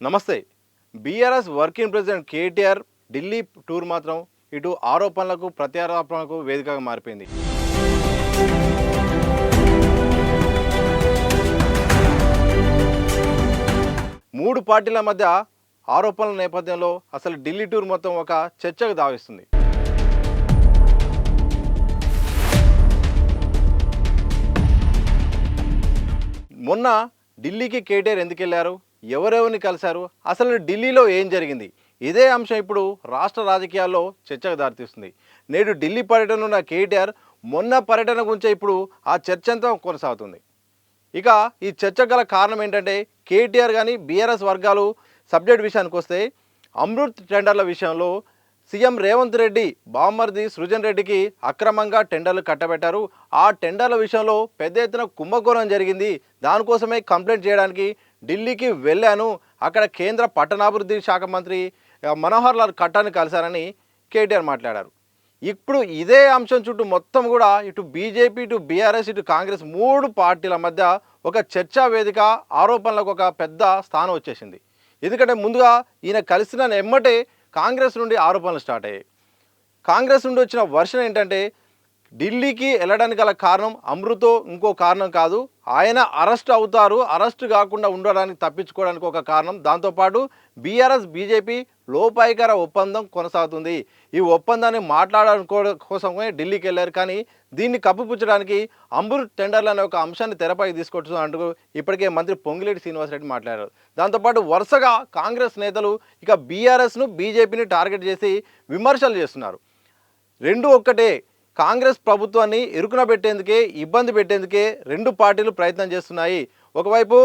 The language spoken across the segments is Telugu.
నమస్తే. BRS working president KTR Delhi tour మాత్రం ఇటు ఆరోపణలకు ప్రత్యారోపణలకు వేదికగా మారిపోయింది. మూడు పార్టీల మధ్య ఆరోపణల నేపథ్యంలో అసలు ఢిల్లీ టూర్ మొత్తం ఒక చర్చకు దావిస్తుంది మొన్న ఢిల్లీకి కేటీఆర్ ఎందుకు వెళ్ళారు ఎవరెవరిని కలిశారు? అసలు ఢిల్లీలో ఏం జరిగింది? ఇదే అంశం ఇప్పుడు రాష్ట్ర రాజకీయాల్లో చర్చకు దారితీస్తుంది. నేడు ఢిల్లీ పర్యటనలో ఉన్న కేటీఆర్ మొన్న పర్యటన గురించి ఇప్పుడు ఆ చర్చ అంతా కొనసాగుతుంది. ఇక ఈ చర్చ గల కారణం ఏంటంటే కేటీఆర్ కానీ బీఆర్ఎస్ వర్గాలు సబ్జెక్ట్ విషయానికి వస్తే అమృత్ టెండర్ల విషయంలో సీఎం రేవంత్ రెడ్డి బామ్మర్ది సృజన్ రెడ్డికి అక్రమంగా టెండర్లు కట్టబెట్టారు. ఆ టెండర్ల విషయంలో పెద్ద ఎత్తున కుంభకోణం జరిగింది. దానికోసమే కంప్లైంట్ చేయడానికి ఢిల్లీకి వెళ్ళాను. అక్కడ కేంద్ర పట్టణాభివృద్ధి శాఖ మంత్రి మనోహర్ లాల్ ఖట్టార్ని కలిశారని కేటీఆర్ మాట్లాడారు. ఇప్పుడు ఇదే అంశం చుట్టూ మొత్తం కూడా ఇటు బీజేపీ ఇటు బీఆర్ఎస్ ఇటు కాంగ్రెస్ మూడు పార్టీల మధ్య ఒక చర్చా వేదిక ఆరోపణలకు ఒక పెద్ద స్థానం వచ్చేసింది. ఎందుకంటే ముందుగా ఈయన కలిసిన ఎమ్మటే కాంగ్రెస్ నుండి ఆరోపణలు స్టార్ట్ అయ్యాయి. కాంగ్రెస్ నుండి వచ్చిన వర్షన్ ఏంటంటే ఢిల్లీకి వెళ్ళడానికి గల కారణం అమృతో ఇంకో కారణం కాదు. ఆయన అరెస్ట్ అవుతారు. అరెస్ట్ కాకుండా ఉండడానికి తప్పించుకోవడానికి ఒక కారణం. దాంతోపాటు బీఆర్ఎస్ బీజేపీ లోపాయికర ఒప్పందం కొనసాగుతుంది. ఈ ఒప్పందాన్ని మాట్లాడాలనుకో కోసమే ఢిల్లీకి వెళ్ళారు. కానీ దీన్ని కప్పుపుచ్చడానికి అమృత్ టెండర్లు అనే ఒక అంశాన్ని తెరపై తీసుకొచ్చు అంటూ ఇప్పటికే మంత్రి పొంగిలేటి శ్రీనివాసరెడ్డి మాట్లాడారు. దాంతోపాటు వరుసగా కాంగ్రెస్ నేతలు ఇక బీఆర్ఎస్ను బీజేపీని టార్గెట్ చేసి విమర్శలు చేస్తున్నారు. రెండు ఒక్కటే కాంగ్రెస్ ప్రభుత్వాన్ని ఇరుకున పెట్టేందుకే ఇబ్బంది పెట్టేందుకే రెండు పార్టీలు ప్రయత్నం చేస్తున్నాయి. ఒకవైపు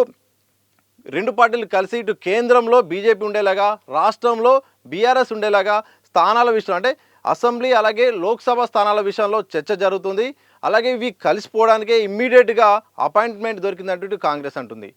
రెండు పార్టీలు కలిసి ఇటు కేంద్రంలో బీజేపీ ఉండేలాగా రాష్ట్రంలో బీఆర్ఎస్ ఉండేలాగా స్థానాల విషయం అంటే అసెంబ్లీ అలాగే లోక్సభ స్థానాల విషయంలో చర్చ జరుగుతుంది. అలాగే ఇవి కలిసిపోవడానికే ఇమ్మీడియట్గా అపాయింట్మెంట్ దొరికిందంటూ ఇటు కాంగ్రెస్ అంటుంది.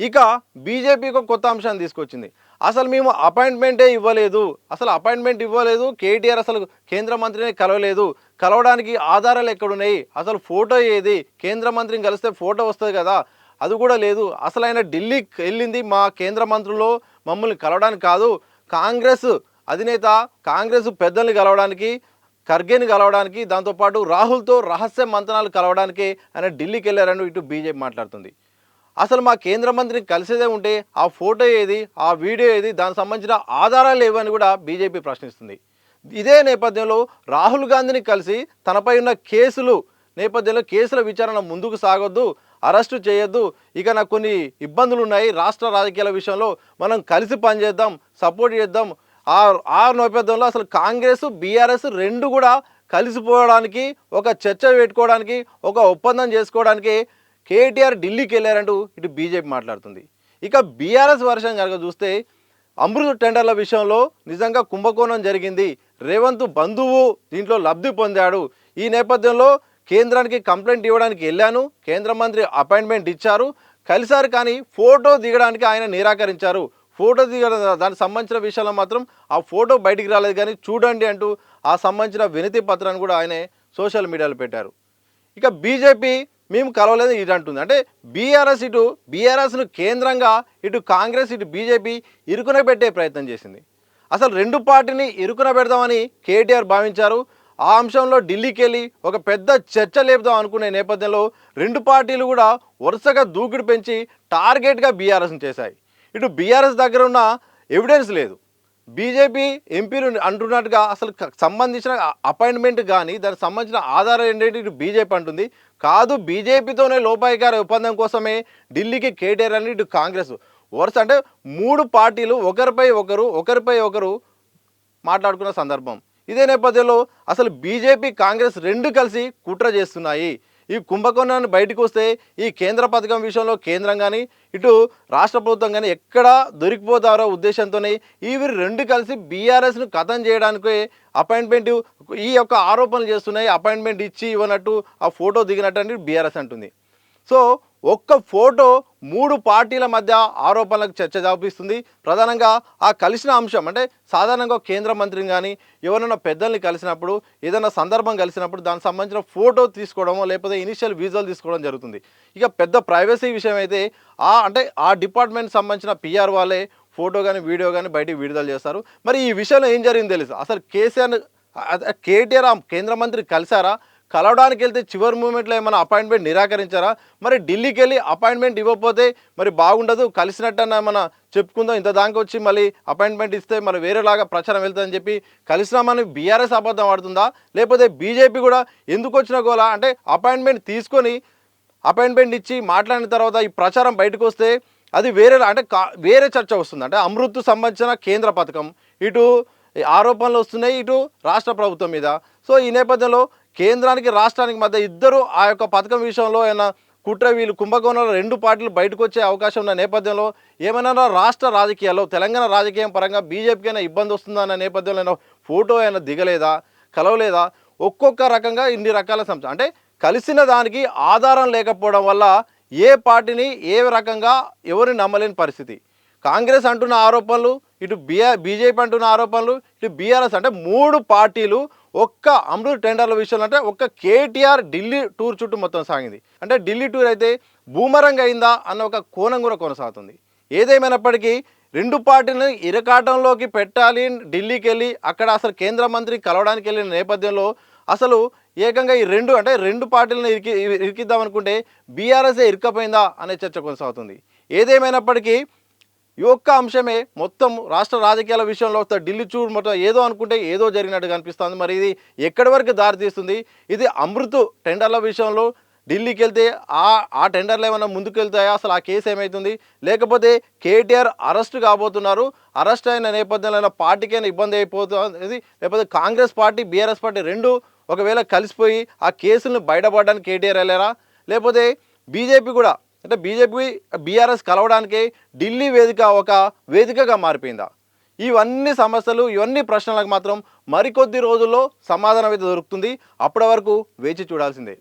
ఇక బీజేపీకి కొత్త అంశాన్ని తీసుకొచ్చింది. అసలు మేము అపాయింట్మెంటే ఇవ్వలేదు. అసలు అపాయింట్మెంట్ ఇవ్వలేదు. కేటీఆర్ అసలు కేంద్ర మంత్రిని కలవలేదు. కలవడానికి ఆధారాలు ఎక్కడున్నాయి? అసలు ఫోటో ఏది? కేంద్ర మంత్రిని కలిస్తే ఫోటో వస్తుంది కదా? అది కూడా లేదు. అసలు ఆయన ఢిల్లీకి వెళ్ళింది మా కేంద్ర మంత్రులు. మమ్మల్ని కలవడానికి కాదు. కాంగ్రెస్ అధినేత కాంగ్రెస్ పెద్దల్ని కలవడానికి ఖర్గేని కలవడానికి దాంతోపాటు రాహుల్తో రహస్య మంత్రాలు కలవడానికి ఆయన ఢిల్లీకి వెళ్ళారని ఇటు బీజేపీ మాట్లాడుతుంది. అసలు మా కేంద్ర మంత్రిని కలిసేదే ఉంటే ఆ ఫోటో ఏది ఆ వీడియో ఏది దానికి సంబంధించిన ఆధారాలు ఏవని కూడా బీజేపీ ప్రశ్నిస్తుంది. ఇదే నేపథ్యంలో రాహుల్ గాంధీని కలిసి తనపై ఉన్న కేసులు నేపథ్యంలో కేసుల విచారణ ముందుకు సాగొద్దు అరెస్టు చేయొద్దు. ఇక నాకు కొన్ని ఇబ్బందులు ఉన్నాయి రాష్ట్ర రాజకీయాల విషయంలో మనం కలిసి పనిచేద్దాం సపోర్ట్ చేద్దాం. ఆ ఆ నేపథ్యంలో అసలు కాంగ్రెస్ బీఆర్ఎస్ రెండు కూడా కలిసిపోవడానికి ఒక చర్చ పెట్టుకోవడానికి ఒక ఒప్పందం చేసుకోవడానికి కేటీఆర్ ఢిల్లీకి వెళ్ళారంటూ ఇటు బీజేపీ మాట్లాడుతుంది. ఇక బీఆర్ఎస్ వర్షం కనుక చూస్తే అమృత్ టెండర్ల విషయంలో నిజంగా కుంభకోణం జరిగింది. రేవంత్ బంధువు దీంట్లో లబ్ధి పొందాడు. ఈ నేపథ్యంలో కేంద్రానికి కంప్లైంట్ ఇవ్వడానికి వెళ్ళాను. కేంద్ర మంత్రి అపాయింట్మెంట్ ఇచ్చారు. కలిశారు కానీ ఫోటో దిగడానికి ఆయన నిరాకరించారు. ఫోటో దిగడం దానికి సంబంధించిన విషయంలో మాత్రం ఆ ఫోటో బయటికి రాలేదు కానీ చూడండి అంటూ ఆ సంబంధించిన వినతి పత్రాన్ని కూడా ఆయన సోషల్ మీడియాలో పెట్టారు. ఇక బీజేపీ మేము కలవలేదు ఇది అంటుంది. అంటే బీఆర్ఎస్ ఇటు బీఆర్ఎస్ను కేంద్రంగా ఇటు కాంగ్రెస్ ఇటు బీజేపీ ఇరుకున పెట్టే ప్రయత్నం చేసింది. అసలు రెండు పార్టీని ఇరుకున పెడదామని కేటీఆర్ భావించారు. ఆ అంశంలో ఢిల్లీకి వెళ్ళి ఒక పెద్ద చర్చ లేపుదాం అనుకునే నేపథ్యంలో రెండు పార్టీలు కూడా వరుసగా దూకుడు పెంచి టార్గెట్గా బీఆర్ఎస్ని చేశాయి. ఇటు బీఆర్ఎస్ దగ్గర ఉన్న ఎవిడెన్స్ లేదు. బీజేపీ ఎంపీలు అంటున్నట్టుగా అసలు సంబంధించిన అపాయింట్మెంట్ కానీ దానికి సంబంధించిన ఆధారం ఏంటంటే బీజేపీ అంటుంది. కాదు బీజేపీతోనే లోపాయికార ఒప్పందం కోసమే ఢిల్లీకి కేటీఆర్ అని ఇటు కాంగ్రెస్. వరుస అంటే మూడు పార్టీలు ఒకరిపై ఒకరు ఒకరిపై ఒకరు మాట్లాడుకున్న సందర్భం. ఇదే నేపథ్యంలో అసలు బీజేపీ కాంగ్రెస్ రెండు కలిసి కుట్ర చేస్తున్నాయి. ఈ కుంభకోణాన్ని బయటకు వస్తే ఈ కేంద్ర పథకం విషయంలో కేంద్రం కానీ ఇటు రాష్ట్ర ప్రభుత్వం కానీ ఎక్కడ దొరికిపోతారో ఉద్దేశంతోనే ఇవి రెండు కలిసి బీఆర్ఎస్ను కథం చేయడానికి అపాయింట్మెంట్ ఈ యొక్క ఆరోపణలు చేస్తున్నాయి అపాయింట్మెంట్ ఇచ్చి ఇవ్వనట్టు ఆ ఫోటో దిగినట్టు అని బీఆర్ఎస్ అంటుంది. సో ఒక్క ఫోటో మూడు పార్టీల మధ్య ఆరోపణలకు చర్చ జాపిస్తుంది. ప్రధానంగా ఆ కలిసిన అంశం అంటే సాధారణంగా కేంద్ర మంత్రిని కానీ ఎవరైనా పెద్దల్ని కలిసినప్పుడు ఏదైనా సందర్భం కలిసినప్పుడు దానికి సంబంధించిన ఫోటో తీసుకోవడమో లేకపోతే ఇనిషియల్ విజువల్ తీసుకోవడం జరుగుతుంది. ఇక పెద్ద ప్రైవసీ విషయం అయితే ఆ అంటే ఆ డిపార్ట్మెంట్ సంబంధించిన పిఆర్ వాళ్ళే ఫోటో కానీ వీడియో కానీ బయటికి విడుదల చేస్తారు. మరి ఈ విషయంలో ఏం జరిగింది తెలుసు? అసలు కేసీఆర్ కేటీఆర్ కేంద్ర మంత్రి కలిసారా? కలవడానికి వెళ్తే చివరి మూమెంట్లో ఏమైనా అపాయింట్మెంట్ నిరాకరించారా? మరి ఢిల్లీకి వెళ్ళి అపాయింట్మెంట్ ఇవ్వకపోతే మరి బాగుండదు కలిసినట్టన్నా మన చెప్పుకుందాం ఇంత దానికి వచ్చి మళ్ళీ అపాయింట్మెంట్ ఇస్తే మరి వేరేలాగా ప్రచారం వెళ్తుందని చెప్పి కలిసినామని బీఆర్ఎస్ అబద్ధం ఆడుతుందా? లేకపోతే బీజేపీ కూడా ఎందుకు వచ్చిన గోలా? అంటే అపాయింట్మెంట్ తీసుకొని అపాయింట్మెంట్ ఇచ్చి మాట్లాడిన తర్వాత ఈ ప్రచారం బయటకు వస్తే అది వేరే అంటే కా- వేరే చర్చ వస్తుంది. అంటే అమృత్ సంబంధించిన కేంద్ర పథకం. ఇటు ఆరోపణలు వస్తున్నాయి ఇటు రాష్ట్ర ప్రభుత్వం మీద. సో ఈ నేపథ్యంలో కేంద్రానికి రాష్ట్రానికి మధ్య ఇద్దరు ఆ యొక్క పథకం విషయంలో ఏమైనా కుట్ర వీళ్ళు కుంభకోణంలో రెండు పార్టీలు బయటకు వచ్చే అవకాశం ఉన్న నేపథ్యంలో ఏమైనా రాష్ట్ర రాజకీయాల్లో తెలంగాణ రాజకీయం పరంగా బీజేపీకి అయినా ఇబ్బంది వస్తుందా అన్న నేపథ్యంలో అయినా ఫోటో అయినా దిగలేదా కలవలేదా? ఒక్కొక్క రకంగా ఇన్ని రకాల సంస్థ అంటే కలిసిన దానికి ఆధారం లేకపోవడం వల్ల ఏ పార్టీని ఏ రకంగా ఎవరిని నమ్మలేని పరిస్థితి. కాంగ్రెస్ అంటున్న ఆరోపణలు ఇటు బిఆర్ బీజేపీ అంటున్న ఆరోపణలు ఇటు బీఆర్ఎస్ అంటే మూడు పార్టీలు ఒక్క అమృత్ టెండర్ల విషయంలో అంటే ఒక్క కేటీఆర్ ఢిల్లీ టూర్ చుట్టూ మొత్తం సాగింది. అంటే ఢిల్లీ టూర్ అయితే భూమరంగ అయిందా అన్న ఒక కోణం కూడా కొనసాగుతుంది. ఏదేమైనప్పటికీ రెండు పార్టీలను ఇరకాటంలోకి పెట్టాలి ఢిల్లీకి వెళ్ళి అక్కడ అసలు కేంద్ర మంత్రి కలవడానికి వెళ్ళిన నేపథ్యంలో అసలు ఏకంగా ఈ రెండు అంటే రెండు పార్టీలను ఇరికి ఇరికిద్దామనుకుంటే బీఆర్ఎస్ఏ ఇరకపోయిందా అనే చర్చ కొనసాగుతుంది. ఏదేమైనప్పటికీ ఈ ఒక్క అంశమే మొత్తం రాష్ట్ర రాజకీయాల విషయంలో ఢిల్లీ చూడు మొత్తం ఏదో అనుకుంటే ఏదో జరిగినట్టు కనిపిస్తుంది మరి ఇది ఎక్కడి వరకు దారితీస్తుంది? ఇది అమృత్ టెండర్ల విషయంలో ఢిల్లీకి వెళ్తే ఆ ఆ టెండర్లు ఏమైనా ముందుకెళ్తాయా? అసలు ఆ కేసు ఏమవుతుంది లేకపోతే కేటీఆర్ అరెస్ట్ కాబోతున్నారు. అరెస్ట్ అయిన నేపథ్యంలో అయినా పార్టీకైనా ఇబ్బంది అయిపోతుంది? లేకపోతే కాంగ్రెస్ పార్టీ బీఆర్ఎస్ పార్టీ రెండు ఒకవేళ కలిసిపోయి ఆ కేసులను బయటపడడానికి కేటీఆర్ వెళ్ళారా? లేకపోతే బీజేపీ కూడా అంటే బీజేపీ బీఆర్ఎస్ కలవడానికి ఢిల్లీ వేదిక ఒక వేదికగా మారిపోయిందా? ఇవన్నీ సమస్యలు ఇవన్నీ ప్రశ్నలకు మాత్రం మరికొద్ది రోజుల్లో సమాధానం అయితే దొరుకుతుంది. అప్పటి వరకు వేచి చూడాల్సిందే.